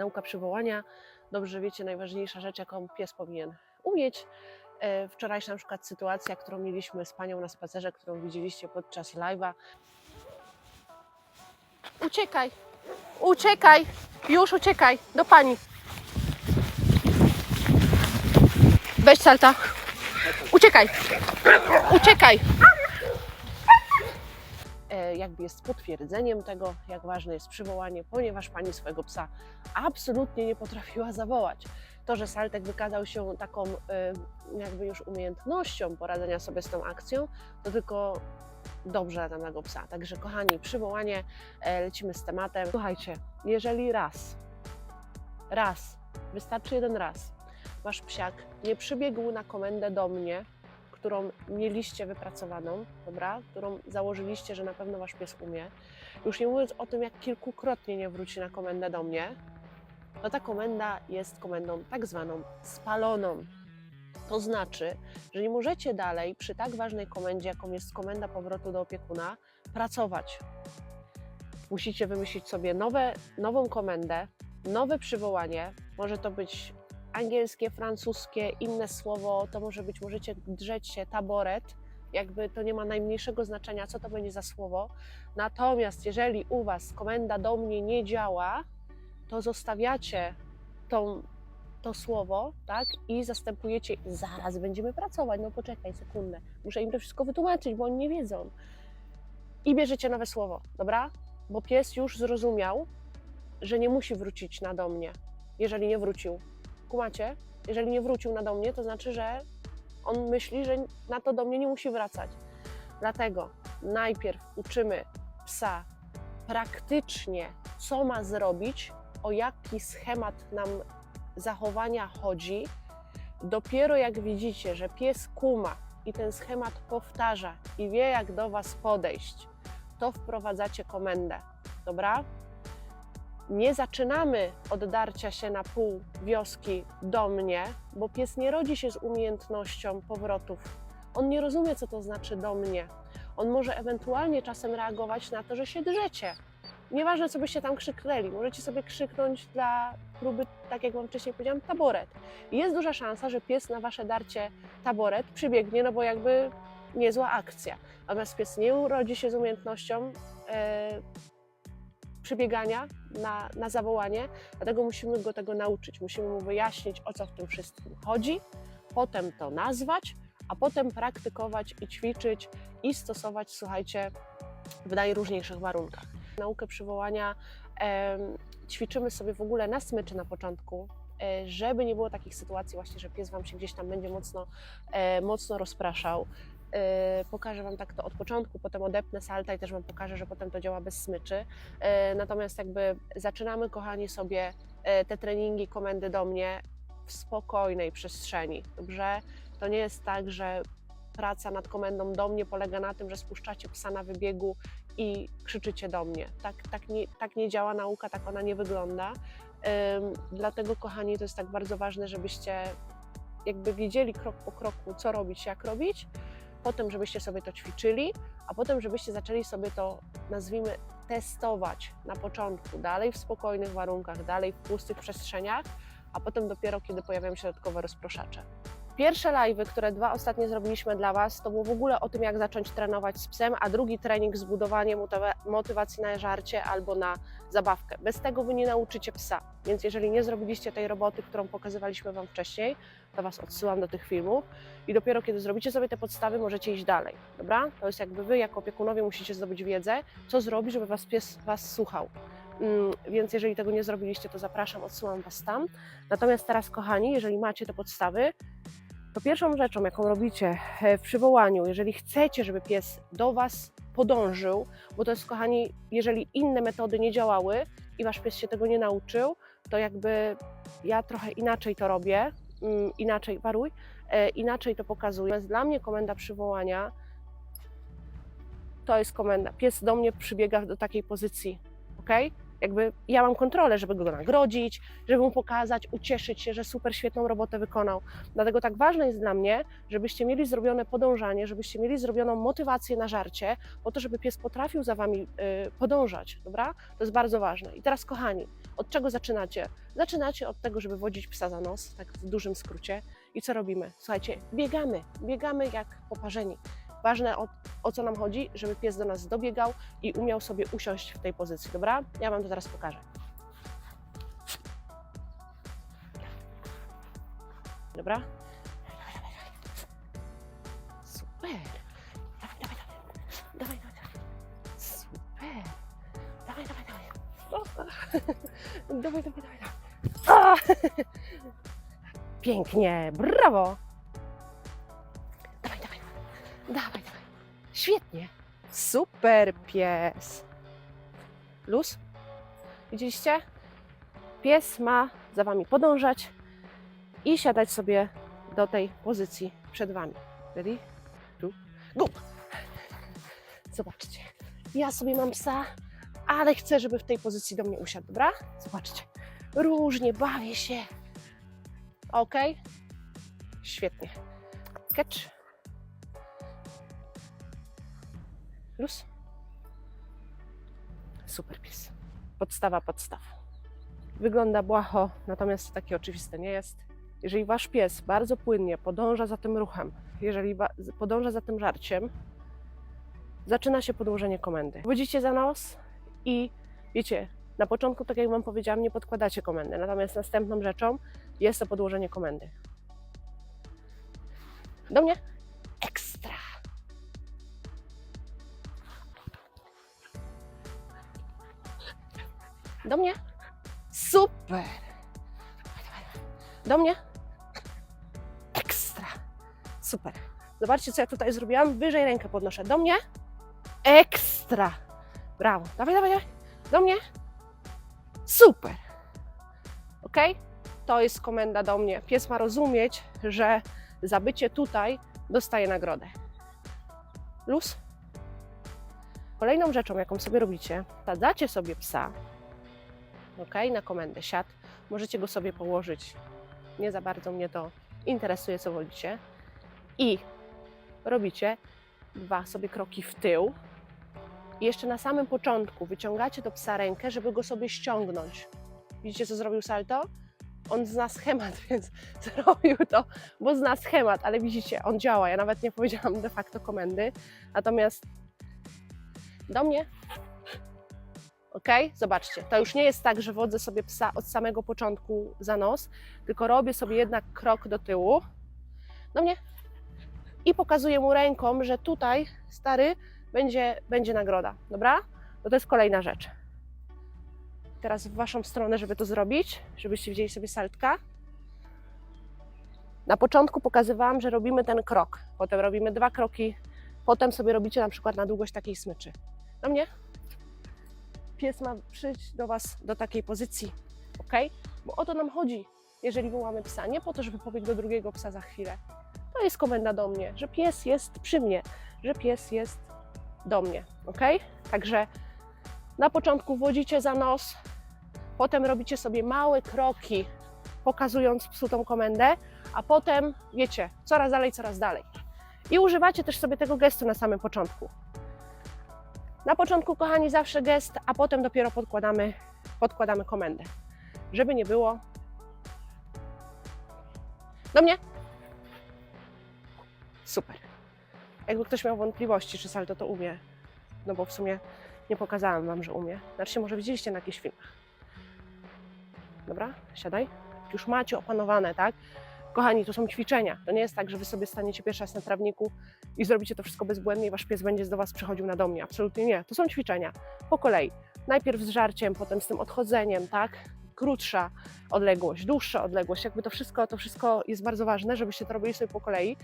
Nauka przywołania, dobrze wiecie, najważniejsza rzecz, jaką pies powinien umieć. E, Wczorajsza na przykład sytuacja, którą mieliśmy z panią na spacerze, którą widzieliście podczas live'a. Uciekaj, uciekaj, już uciekaj, do pani. Weź salta. Uciekaj, uciekaj. Jakby jest potwierdzeniem tego, jak ważne jest przywołanie, ponieważ pani swojego psa absolutnie nie potrafiła zawołać. To, że Saltek wykazał się taką e, jakby już umiejętnością poradzenia sobie z tą akcją, to tylko dobrze dla danego psa. Także kochani, przywołanie, e, lecimy z tematem. Słuchajcie, jeżeli raz, raz, wystarczy jeden raz, wasz psiak nie przybiegł na komendę do mnie, którą mieliście wypracowaną, dobra, którą założyliście, że na pewno wasz pies umie, już nie mówiąc o tym, jak kilkukrotnie nie wróci na komendę do mnie, to ta komenda jest komendą tak zwaną spaloną. To znaczy, że nie możecie dalej przy tak ważnej komendzie, jaką jest komenda powrotu do opiekuna, pracować. Musicie wymyślić sobie nowe, nową komendę, nowe przywołanie. Może to być angielskie, francuskie, inne słowo, to może być, możecie drzeć się taboret, jakby to nie ma najmniejszego znaczenia, co to będzie za słowo. Natomiast jeżeli u Was komenda do mnie nie działa, to zostawiacie tą, to słowo, tak, i zastępujecie, zaraz będziemy pracować, no poczekaj sekundę, muszę im to wszystko wytłumaczyć, bo oni nie wiedzą. I bierzecie nowe słowo, dobra? Bo pies już zrozumiał, że nie musi wrócić na do mnie, jeżeli nie wrócił. Kumacie? Jeżeli nie wrócił na do mnie, to znaczy, że on myśli, że na to do mnie nie musi wracać. Dlatego najpierw uczymy psa praktycznie, co ma zrobić, o jaki schemat nam zachowania chodzi. Dopiero jak widzicie, że pies kuma i ten schemat powtarza i wie, jak do Was podejść, to wprowadzacie komendę. Dobra? Nie zaczynamy od darcia się na pół wioski do mnie, bo pies nie rodzi się z umiejętnością powrotów. On nie rozumie, co to znaczy do mnie. On może ewentualnie czasem reagować na to, że się drzecie. Nieważne, co byście tam krzyknęli, możecie sobie krzyknąć dla próby, tak jak Wam wcześniej powiedziałam, taboret. Jest duża szansa, że pies na Wasze darcie taboret przybiegnie, no bo jakby niezła akcja. Natomiast pies nie urodzi się z umiejętnością e, przybiegania na, na zawołanie, dlatego musimy go tego nauczyć. Musimy mu wyjaśnić, o co w tym wszystkim chodzi, potem to nazwać, a potem praktykować i ćwiczyć i stosować, słuchajcie, w najróżniejszych warunkach. Naukę przywołania em, ćwiczymy sobie w ogóle na smyczy na początku, e, żeby nie było takich sytuacji właśnie, że pies Wam się gdzieś tam będzie mocno, e, mocno rozpraszał. E, Pokażę Wam tak to od początku, potem odepnę salta i też Wam pokażę, że potem to działa bez smyczy. E, Natomiast jakby zaczynamy, kochani, sobie e, te treningi, komendy do mnie w spokojnej przestrzeni, dobrze? To nie jest tak, że praca nad komendą do mnie polega na tym, że spuszczacie psa na wybiegu i krzyczycie do mnie. Tak, tak, nie, tak nie działa nauka, tak ona nie wygląda. Ym, dlatego, kochani, to jest tak bardzo ważne, żebyście jakby wiedzieli krok po kroku, co robić, jak robić, potem, żebyście sobie to ćwiczyli, a potem, żebyście zaczęli sobie to, nazwijmy, testować na początku, dalej w spokojnych warunkach, dalej w pustych przestrzeniach, a potem dopiero, kiedy pojawiają się dodatkowe rozproszacze. Pierwsze live'y, które dwa ostatnie zrobiliśmy dla Was, to było w ogóle o tym, jak zacząć trenować z psem, a drugi trening zbudowanie motywa- motywacji na żarcie albo na zabawkę. Bez tego Wy nie nauczycie psa, więc jeżeli nie zrobiliście tej roboty, którą pokazywaliśmy Wam wcześniej, to Was odsyłam do tych filmów i dopiero kiedy zrobicie sobie te podstawy, możecie iść dalej, dobra? To jest jakby Wy jako opiekunowie musicie zdobyć wiedzę, co zrobić, żeby Was pies Was słuchał. Mm, Więc jeżeli tego nie zrobiliście, to zapraszam, odsyłam Was tam. Natomiast teraz, kochani, jeżeli macie te podstawy, to pierwszą rzeczą, jaką robicie e, w przywołaniu, jeżeli chcecie, żeby pies do Was podążył, bo to jest, kochani, jeżeli inne metody nie działały i Wasz pies się tego nie nauczył, to jakby ja trochę inaczej to robię, mm, inaczej, waruj, e, inaczej to pokazuję. Natomiast Dla mnie komenda przywołania to jest komenda. Pies do mnie przybiega do takiej pozycji, ok? Jakby ja mam kontrolę, żeby go nagrodzić, żeby mu pokazać, ucieszyć się, że super świetną robotę wykonał. Dlatego tak ważne jest dla mnie, żebyście mieli zrobione podążanie, żebyście mieli zrobioną motywację na żarcie, po to, żeby pies potrafił za wami y, podążać, dobra? To jest bardzo ważne. I teraz, kochani, Od czego zaczynacie? Zaczynacie od tego, żeby wodzić psa za nos, tak w dużym skrócie. I co robimy? Słuchajcie, biegamy, biegamy jak poparzeni. Ważne o, o co nam chodzi, żeby pies do nas dobiegał i umiał sobie usiąść w tej pozycji, dobra? Ja Wam to teraz pokażę. Dobra? Super. Dawaj, dawaj, dawaj. Dawaj, dawaj, dawaj. Super. Dawaj, dawaj, dawaj. Dawaj, dawaj, dawaj. A! Pięknie, brawo. Dawaj, dawaj. Świetnie. Super pies. Luz? Widzieliście? Pies ma za wami podążać i siadać sobie do tej pozycji przed wami. Ready? Tu. Go! Zobaczcie. Ja sobie mam psa, ale chcę, żeby w tej pozycji do mnie usiadł, dobra? Zobaczcie. Różnie, bawię się. Ok? Świetnie. Catch. Luz. Super pies. Podstawa podstaw. Wygląda błaho, natomiast to takie oczywiste nie jest. Jeżeli wasz pies bardzo płynnie podąża za tym ruchem, jeżeli podąża za tym żarciem, zaczyna się podłożenie komendy. Wodzicie za nos i wiecie, na początku, tak jak Wam powiedziałam, nie podkładacie komendy, natomiast następną rzeczą jest to podłożenie komendy. Do mnie? Do mnie? Super! Do mnie? Ekstra! Super. Zobaczcie, co ja tutaj zrobiłam. Wyżej rękę podnoszę. Do mnie? Ekstra! Brawo. Dawaj, dawaj, dawaj. Do mnie? Super. Ok? To jest komenda do mnie. Pies ma rozumieć, że za bycie tutaj dostaje nagrodę. Luz? Kolejną rzeczą, jaką sobie robicie, sadzacie sobie psa, ok, na komendę siad. Możecie go sobie położyć. Nie za bardzo mnie to interesuje, co wolicie. I robicie dwa sobie kroki w tył. I jeszcze na samym początku wyciągacie do psa rękę, żeby go sobie ściągnąć. Widzicie, co zrobił salto? On zna schemat, więc zrobił to, bo zna schemat, ale widzicie, on działa. Ja nawet nie powiedziałam de facto komendy. Natomiast do mnie. Ok? Zobaczcie, to już nie jest tak, że wodzę sobie psa od samego początku za nos, tylko robię sobie jednak krok do tyłu. Do mnie. I pokazuję mu ręką, że tutaj, stary, będzie, będzie nagroda. Dobra? No to jest kolejna rzecz. Teraz w Waszą stronę, żeby to zrobić, żebyście wzięli sobie saltka. Na początku pokazywałam, że robimy ten krok, potem robimy dwa kroki, potem sobie robicie na przykład na długość takiej smyczy. Do mnie? Pies ma przyjść do Was do takiej pozycji, ok? Bo o to nam chodzi, jeżeli wołamy psa. Nie po to, żeby pobiegł do drugiego psa za chwilę. To jest komenda do mnie, że pies jest przy mnie, że pies jest do mnie, ok? Także na początku wodzicie za nos, potem robicie sobie małe kroki, pokazując psu tą komendę, a potem, wiecie, coraz dalej, coraz dalej. I używacie też sobie tego gestu na samym początku. Na początku, kochani, zawsze gest, a potem dopiero podkładamy, podkładamy komendę. Żeby nie było. Do mnie. Super. Jakby ktoś miał wątpliwości, czy salto to umie, no bo w sumie nie pokazałam Wam, że umie. Znaczy, może widzieliście na jakichś filmach. Dobra, siadaj. Już macie opanowane, tak? Kochani, to są ćwiczenia. To nie jest tak, że Wy sobie staniecie pierwszy raz na trawniku i zrobicie to wszystko bezbłędnie i Wasz pies będzie do Was przychodził na do mnie. Absolutnie nie. To są ćwiczenia. Po kolei. Najpierw z żarciem, potem z tym odchodzeniem, tak? Krótsza odległość, dłuższa odległość. Jakby to wszystko, to wszystko jest bardzo ważne, żebyście to robili sobie po kolei.